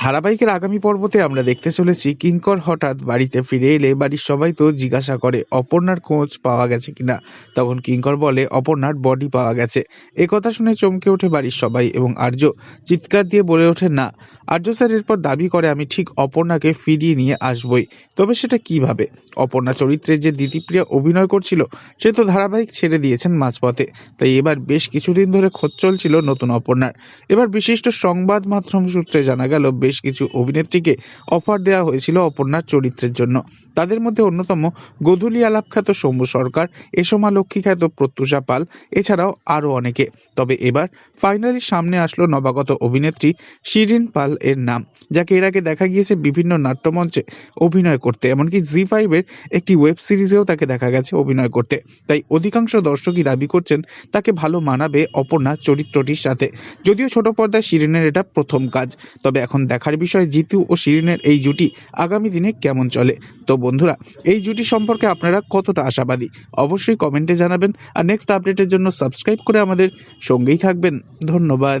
ধারাবাহিকের আগামী পর্বতে আমরা দেখতে চলেছি কিঙ্কর হঠাৎ বাড়িতে ফিরে এলে বাড়ির সবাই তো জিজ্ঞাসা করে, অপর্ণার খোঁজ পাওয়া গেছে কিনা? তখন কিঙ্কর বলে, অপর্ণার বডি পাওয়া গেছে। এ কথা শুনে চমকে ওঠে বাড়ির সবাই এবং আর্য চিৎকার দিয়ে বলে ওঠে, না। আর্য স্যার এরপর দাবি করে, আমি ঠিক অপর্ণাকে ফিরিয়ে নিয়ে আসবই। তবে সেটা কীভাবে? অপর্ণা চরিত্রে যে দিতিপ্রিয়া অভিনয় করছিল, সে তো ধারাবাহিক ছেড়ে দিয়েছেন মাঝপথে। তাই এবার বেশ কিছুদিন ধরে খোঁজ চলছিল নতুন অপর্ণার। এবার বিশিষ্ট সংবাদ মাধ্যম সূত্রে জানা গেল বেশ কিছু অভিনেত্রীকে অফার দেওয়া হয়েছিল অপর্ণার চরিত্রের জন্য। তাদের মধ্যে অন্যতম গধুলি আলাপ খ্যাত সৌম্য সরকার, এসমা লক্ষ্মী খ্যাত প্রত্যুষা পাল, এছাড়াও আরও অনেকে। তবে এবার ফাইনালি সামনে আসলো নবাগত অভিনেত্রী শিরিন পাল এর নাম, যাকে এর আগে দেখা গিয়েছে বিভিন্ন নাট্যমঞ্চে অভিনয় করতে। এমনকি জি ফাইভের একটি ওয়েব সিরিজেও তাকে দেখা গেছে অভিনয় করতে। তাই অধিকাংশ দর্শকই দাবি করছেন তাকে ভালো মানাবে অপর্ণা চরিত্রটির সাথে। যদিও ছোট পর্দায় শিরিনের এটা প্রথম কাজ, তবে এখন দেখার বিষয় জিতু ও শিরিনের এই জুটি আগামী দিনে কেমন চলে? তো বন্ধুরা, এই জুটি সম্পর্কে আপনারা কতটা আশাবাদী? অবশ্যই কমেন্টে জানাবেন। আর নেক্সট আপডেটের জন্য সাবস্ক্রাইব করে আমাদের সঙ্গেই থাকবেন। ধন্যবাদ।